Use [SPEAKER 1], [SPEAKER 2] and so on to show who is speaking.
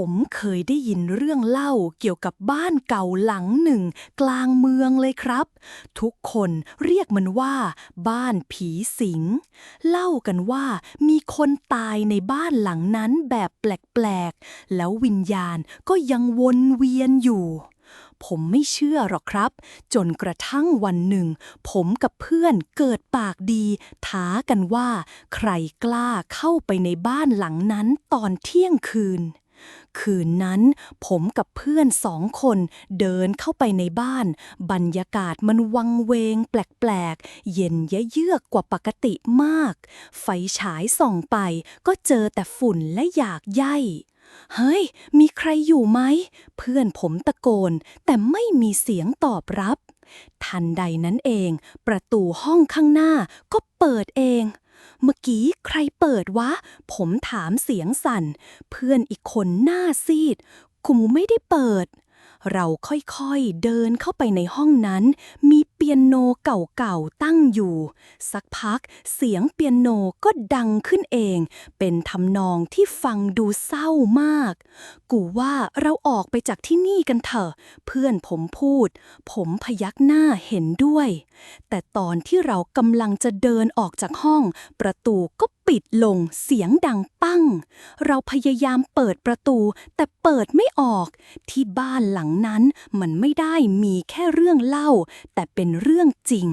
[SPEAKER 1] ผมเคยได้ยินเรื่องเล่าเกี่ยวกับบ้านเก่าหลังหนึ่ง กลางเมืองเลยครับ ทุกคนเรียกมันว่า บ้านผีสิง เล่ากันว่ามีคนตายในบ้านหลังนั้นแบบแปลกๆ แล้ววิญญาณก็ยังวนเวียนอยู่ผมไม่เชื่อหรอกครับ จนกระทั่งวันหนึ่ง ผมกับเพื่อนเกิดปากดี ท้ากันว่า ใครกล้าเข้าไปในบ้านหลังนั้นตอนเที่ยงคืน คืนนั้นผมกับเพื่อนสองคนเดินเข้าไปในบ้าน บรรยากาศมันวังเวงแปลกๆ เย็นยะเยือกกว่าปกติมาก ไฟฉายส่องไปก็เจอแต่ฝุ่นและอยากใยเฮ้ย มีใครอยู่ไหม เพื่อนผมตะโกน แต่ไม่มีเสียงตอบรับ ทันใดนั้นเอง ประตูห้องข้างหน้าก็เปิดเอง เมื่อกี้ใครเปิดวะ ผมถามเสียงสั่น เพื่อนอีกคนหน้าซีดกูไม่ได้เปิด เราค่อยๆเดินเข้าไปในห้องนั้น มี เปียโนเก่าๆตั้งอยู่ สักพักเสียงเปียโนก็ดังขึ้นเอง เป็นทำนองที่ฟังดูเศร้ามาก กูว่าเราออกไปจากที่นี่กันเถอะ เพื่อนผมพูด ผมพยักหน้าเห็นด้วย แต่ตอนที่เรากำลังจะเดินออกจากห้อง ประตูก็ปิดลงเสียงดังปั้ง เราพยายามเปิดประตู แต่เปิดไม่ออก ที่บ้านหลังนั้นมันไม่ได้มีแค่เรื่องเล่า แต่เป็นเรื่องจริง